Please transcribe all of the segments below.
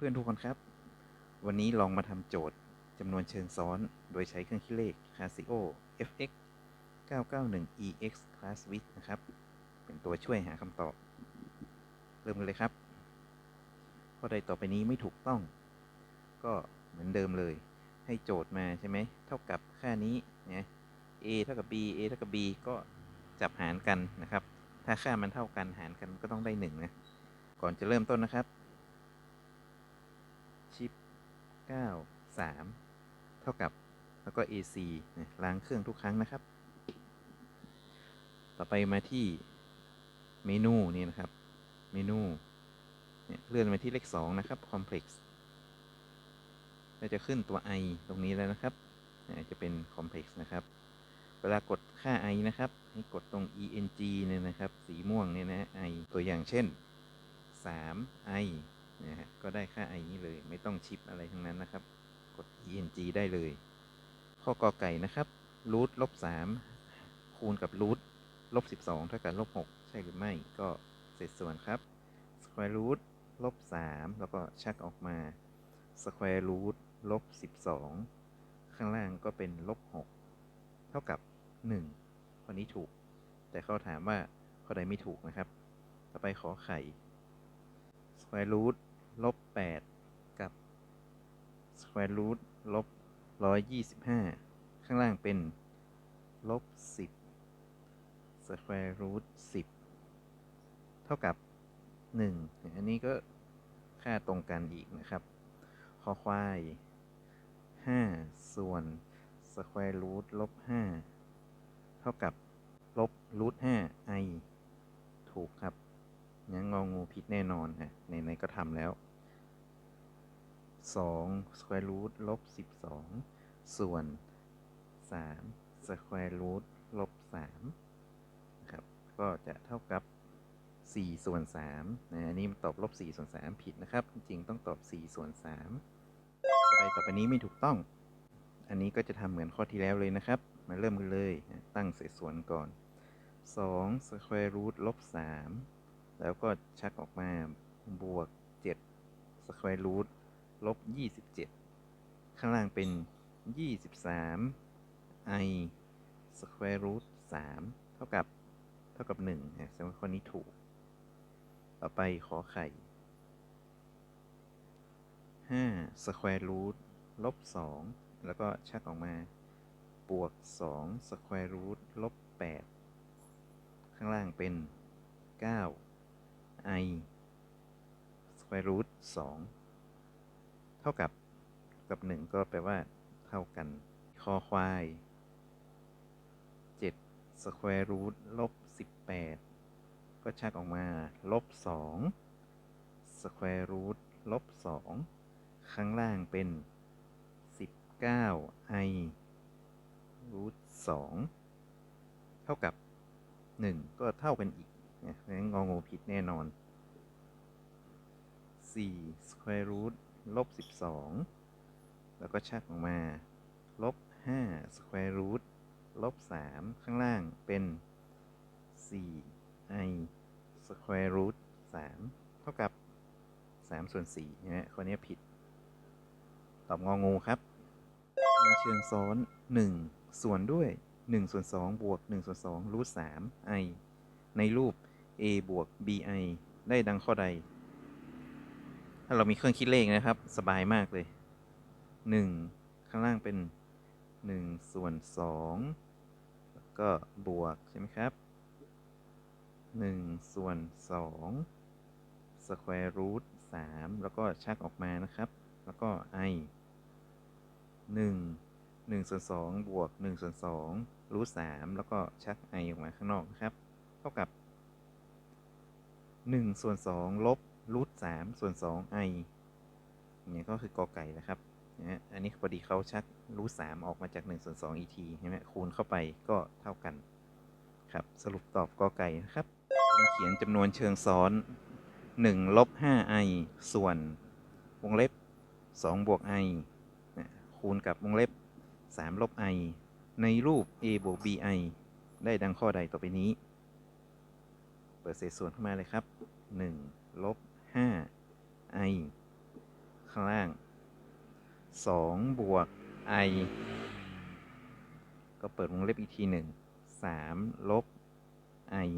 พื่อนๆทุกคนครับ วันนี้ลองมาทำโจทย์จำนวนเชิงซ้อน โดยใช้เครื่องคิดเลข Casio FX 991 EX Class Width นะครับ เป็นตัวช่วยหาคำตอบ เริ่มกันเลยครับข้อใดต่อไปนี้ไม่ถูกต้อง ก็เหมือนเดิมเลย ให้โจทย์มาใช่ไหม เท่ากับค่านี้นะ a เท่ากับ b a เท่ากับ b ก็จับหารกันนะครับ ถ้าค่ามันเท่ากันหารกันก็ต้องได้หนึ่งนะ ก่อนจะเริ่มต้นนะครับ ชิป 9 3 เท่ากับแล้วก็ AC นะล้างเครื่องทุกครั้งนะครับ ต่อไปมาที่เมนูนี่นะครับ เมนูเนี่ยเลื่อนมาที่เลข 2 นะครับ Complex ก็จะขึ้นตัว i ตรงนี้แล้วนะครับจจะเป็น Complex นะครับ เวลากดค่า i นะครับ ให้กดตรง eng เนี่ยนะครับ สีม่วงเนี่ยนะ i ตัวอย่างเช่น 3 i นะฮะก็ได้ค่า i นี้เลย ไม่ต้องชิปอะไรทั้งนั้นนะครับ กด eng ได้เลย ข้อกอไก่นะครับรูทลบ3คูณกับรูทลบ12เท่ากับลบ6ใช่หรือไม่ก็เศษส่วนครับ square root ลบ3แล้วก็ชักออกมา square root ลบ12ข้างล่างก็เป็นลบ6เท่ากับ1ข้อนี้ถูก แต่เขาถามว่าข้อใดไม่ถูกนะครับ ต่อไปขอไข่ square root ลบ8กับ square root ลบ125ข้างล่างเป็นลบ10 square root 10เท่ากับ1อันนี้ก็ค่าตรงกันอีกนะครับคอควาย5ส่วน square root ลบ5เท่ากับลบ root 5 i ถูกครับ ยังงองูผิดแน่นอนฮะในในก็ทำแล้ว2 square root ลบ 12 ส่วน 3 square root ลบ3นะครับ ก็จะเท่ากับ 4 ส่วน3นะอันนี้ตอบลบ 4 ส่วน 3 ผิดนะครับ จริงๆต้องตอบ 4 ส่วน3อะไรต่อไปนี้ไม่ถูกต้อง อันนี้ก็จะทำเหมือนข้อที่แล้วเลยนะครับ มาเริ่มกันเลย ตั้งเศษส่วนก่อน 2 square root ลบ 3 แล้วก็ชักออกมา บวก7 square root ลบ 27 ข้างล่างเป็น 23 i square root 3เท่ากับ เท่ากับ1นะแสดงว่าข้อนี้ถูก ต่อไปขอไข่5 square root ลบ 2 แล้วก็ชักออกมา บวก2 square root ลบ 8 ข้างล่างเป็น 9 i square root 2 เท่ากับกับ 1 ก็แปลว่า เท่ากัน คอควาย 7 square root ลบ 18 ก็ชักออกมา ลบ 2 square root ลบ 2 ข้างล่างเป็น 19 i root 2 เท่ากับ 1 ก็เท่ากันอีก นะงั้นงองูผิดแน่นอน 4 square root ลบ 12 แล้วก็ชักออกมา ลบ 5 square root ลบ 3 ข้างล่างเป็น 4 i square root 3 เท่ากับ 3 ส่วน4นะฮะข้อนี้ผิด ตอบงองูครับมาเชิงซ้อน 1 ส่วนด้วย 1 ส่วน 2 บวก 1 ส่วน2รูท3 i ในรูป a บวก bi ได้ดังข้อใด ถ้าเรามีเครื่องคิดเลขนะครับ สบายมากเลย 1 ข้างล่างเป็น 1 ส่วน 2 แล้วก็บวก ใช่ไหมครับ 1 ส่วน 2 square root 3 แล้วก็ชักออกมานะครับ แล้วก็ i 1 1ส่วน2บวก1ส่วน2รูท3แล้วก็ชัก i ออกมาข้างนอกนะครับ เท่ากับ 1 ส่วน 2 ลบรูท3ส่วน2 i เนี่ยก็คือกอไก่นะครับนะอันนี้พอดีเขาชักรูท3ออกมาจาก1ส่วน2 et ใช่ไหมคูณเข้าไปก็เท่ากันครับ สรุปตอบกอไก่นะครับต้องเขียนจำนวนเชิงซ้อน 1 ลบ 5i ส่วน วงเล็บ 2 บวก i นะคูณกับวงเล็บ 3 ลบ i ในรูป a บวก bi ได้ดังข้อใดต่อไปนี้ เปิดเศษส่วนเข้ามาเลยครับ1ลบ5 i ข้างล่างสองบวก i ก็เปิดวงเล็บอีกทีหนึ่งสามลบ i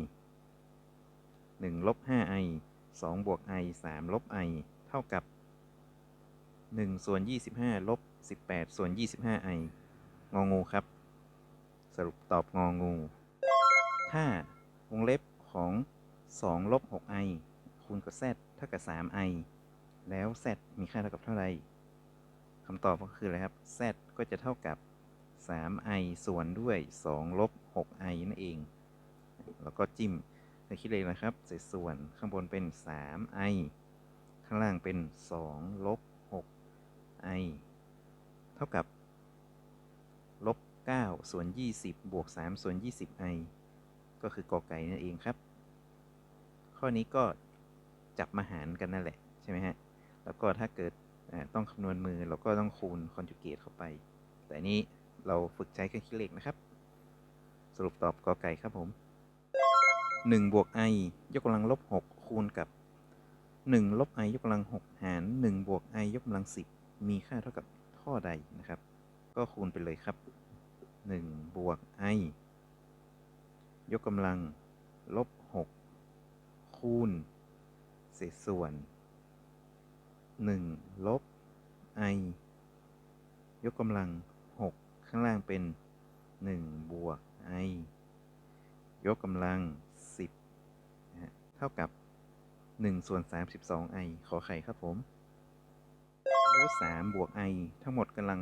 หนึ่งลบห้า i สองบวก i สามลบ i เท่ากับหนึ่งส่วนยี่สิบห้าลบสิบแปดส่วนยี่สิบห้า i งองูครับ สรุปตอบงองู ถ้าวงเล็บของ 2ลบ 6i คูณกับ z เท่ากับ 3i แล้ว z มีค่าเท่ากับเท่าไหร่คำตอบก็คืออะไรครับ z ก็จะเท่ากับ 3i ส่วนด้วย 2 ลบ 6i นั่นเอง แล้วก็จิ้มในคิดเลยนะครับเศษส่วนข้างบนเป็น 3i ข้างล่างเป็น 2 ลบ 6i เท่ากับ ลบ 9 ส่วน 20 บวก 3 ส่วน 20i ก็คือกอไก่นั่นเองครับ ข้อนี้ก็จับมาหารกันนั่นแหละใช่ไหมฮะ แล้วก็ถ้าเกิดต้องคำนวณมือเราก็ต้องคูณคอนจูเกตเข้าไป แต่นี้เราฝึกใช้เครื่องคิดเลขนะครับ สรุปตอบกอไก่ครับผม 1 บวก i ยกกำลังลบ 6 คูณกับ 1 ลบ i ยกกำลัง 6 หาร 1 บวก i ยกกำลัง 10 มีค่าเท่ากับท่อใดนะครับ ก็คูณไปเลยครับ 1 บวก i ยกกำลังลบ คูณเศษส่วน 1 ลบ i ยกกำลัง 6 ข้างล่างเป็น 1 บวก i ยกกำลัง 10นะเท่ากับ 1 ส่วน 32i ขอไข่ครับผมรูท3บวก i ทั้งหมดกำลัง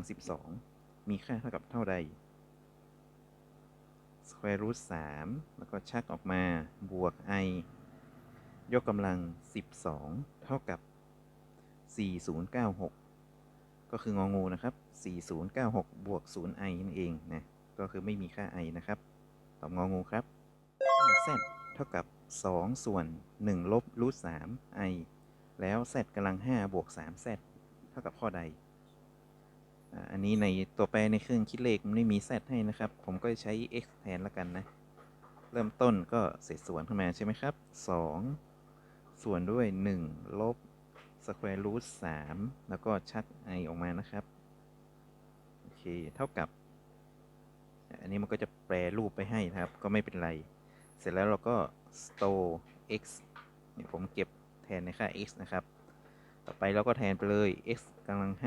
12 มีค่าเท่ากับเท่าใด square root 3แล้วก็ชักออกมาบวก i ยกกำลัง 12 เท่ากับ 4096 ก็คืององูนะครับ 4096 บวก 0i นั่นเองนะ ก็คือไม่มีค่า i นะครับ ตอบงองูครับ z เท่ากับ 2 ส่วน 1 ลบรูท3 i แล้ว z กำลัง 5 บวก 3z เท่ากับข้อใด อันนี้ในตัวแปรในเครื่องคิดเลขมันไม่มี z ให้นะครับ ผมก็ใช้ x แทนแล้วกันนะ เริ่มต้นก็เศษส่วนขึ้นมาใช่ไหมครับ 2 ส่วนด้วย 1 ลบ square root 3แล้วก็ชัก i ออกมานะครับ โอเค เท่ากับ อันนี้มันก็จะแปรรูปไปให้นะครับ ก็ไม่เป็นไร เสร็จแล้วเราก็ store x เนี่ยผมเก็บแทนในค่า x นะครับ ต่อไปเราก็แทนไปเลย x กำลัง 5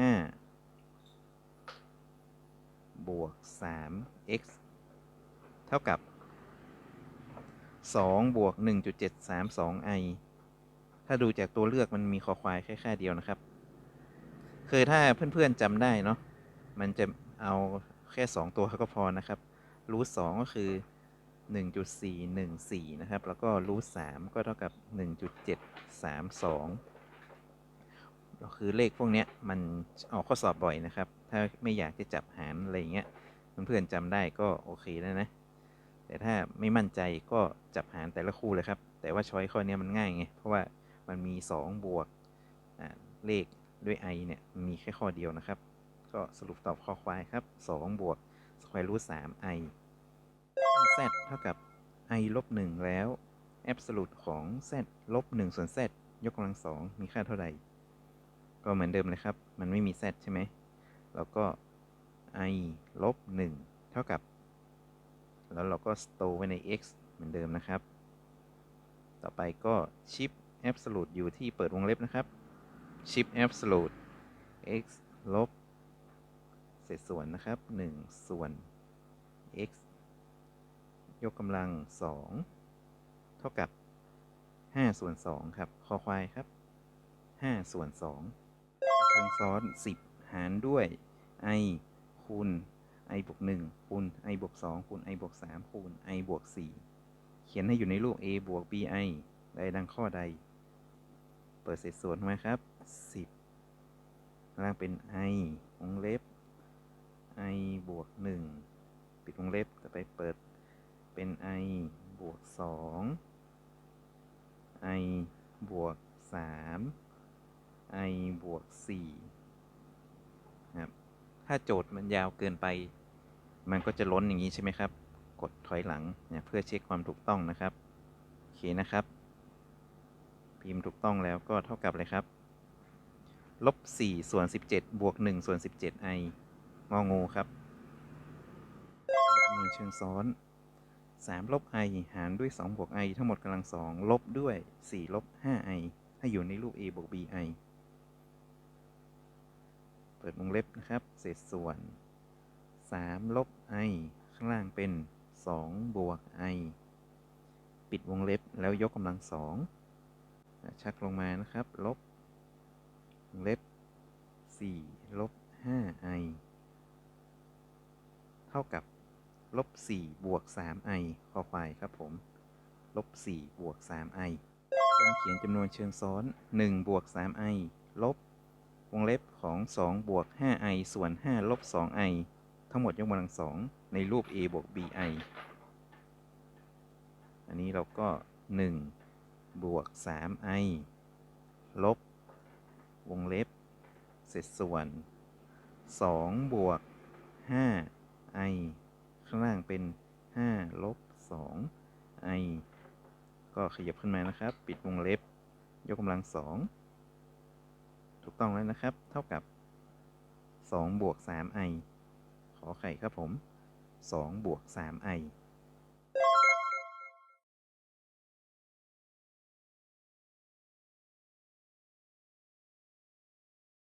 บวก 3x เท่ากับ 2 บวก 1.732i ถ้าดูจากตัวเลือกมันมีคอควายแค่แค่เดียวนะครับ คือถ้าเพื่อนๆจำได้เนาะมันจะเอาแค่ 2 ตัวก็พอนะครับ รูทสก็คือ 1.414 นะครับ แล้วก็รูทสก็เท่ากับ 1.732ก็คือเลขพวกนี้มันออกข้อสอบบ่อยนะครับ ถ้าไม่อยากจะจับหารอะไรเงี้ย เพื่อนๆจำได้ก็โอเคแล้วนะ แต่ถ้าไม่มั่นใจก็จับหารแต่ละคู่เลยครับ แต่ว่าช้อยข้อนี้มันง่ายไง เพราะว่า มันมี 2 บวกเลขด้วย i เนี่ย มีแค่ข้อเดียวนะครับ ก็สรุปตอบข้อควายครับ 2 บวก square root 3 i z เท่ากับ i ลบ1แล้ว absolute ของ z ลบ1ส่วน z ยกกำลัง2มีค่าเท่าไหร่ก็เหมือนเดิมเลยครับ มันไม่มี z ใช่ไหม แล้วก็ i ลบ1เท่ากับ แล้วเราก็ store ไว้ใน x เหมือนเดิมนะครับ ต่อไปก็ shift absolute อยู่ที่เปิดวงเล็บนะครับ shift absolute x ลบเศษส่วนนะครับ 1 ส่วน x ยกกำลัง 2 เท่ากับ 5 ส่วน 2 ครับ คอควายครับ 5 ส่วน2เชิงซ้อน 10 หารด้วย i คูณ i บวก 1 คูณ i บวก 2 คูณ i บวก 3 คูณ i บวก 4 เขียนให้อยู่ในรูป a บวก bi ได้ดังข้อใด เปิดเศษส่วนมาครับ 10 ล่างเป็น i วงเล็บ i บวก 1 ปิดวงเล็บต่อไปเปิดเป็น i บวก 2 i บวก 3 i บวก4ครับ ถ้าโจทย์มันยาวเกินไป มันก็จะล้นอย่างนี้ใช่ไหมครับ กดถอยหลังเพื่อเช็คความถูกต้องนะครับ โอเคนะครับ พิมพ์ถูกต้องแล้วก็เท่ากับเลยครับลบ4ส่วน 17 บวก1ส่วน 17 i งองูครับคำนวณเชิงซ้อน 3 ลบ i หารด้วย 2 บวก i ทั้งหมดกำลัง 2 ลบด้วย 4 ลบ 5i ให้อยู่ในรูป a บวก bi เปิดวงเล็บนะครับ เศษส่วน 3 ลบ i ข้างล่างเป็น 2 บวก i ปิดวงเล็บแล้วยกกำลังสอง ชักลงมานะครับ ลบ เล็บ 4 ลบ 5i เท่ากับ ลบ 4 บวก 3i คอควายครับผม ลบ 4 บวก 3i การเขียนจำนวนเชิงซ้อน 1 บวก 3i ลบ วงเล็บของ 2 บวก 5i ส่วน 5 ลบ 2i ทั้งหมดยกกำลังสองในรูป a บวก bi อันนี้เราก็ 1 บวก 3i ลบ วงเล็บ เศษส่วน 2 บวก 5i ข้างล่างเป็น 5 ลบ 2i ก็ขยับขึ้นมานะครับ ปิดวงเล็บ ยกกำลังสองถูกต้องแล้วนะครับ เท่ากับ 2 บวก 3i ขอไข่ครับผม 2 บวก 3i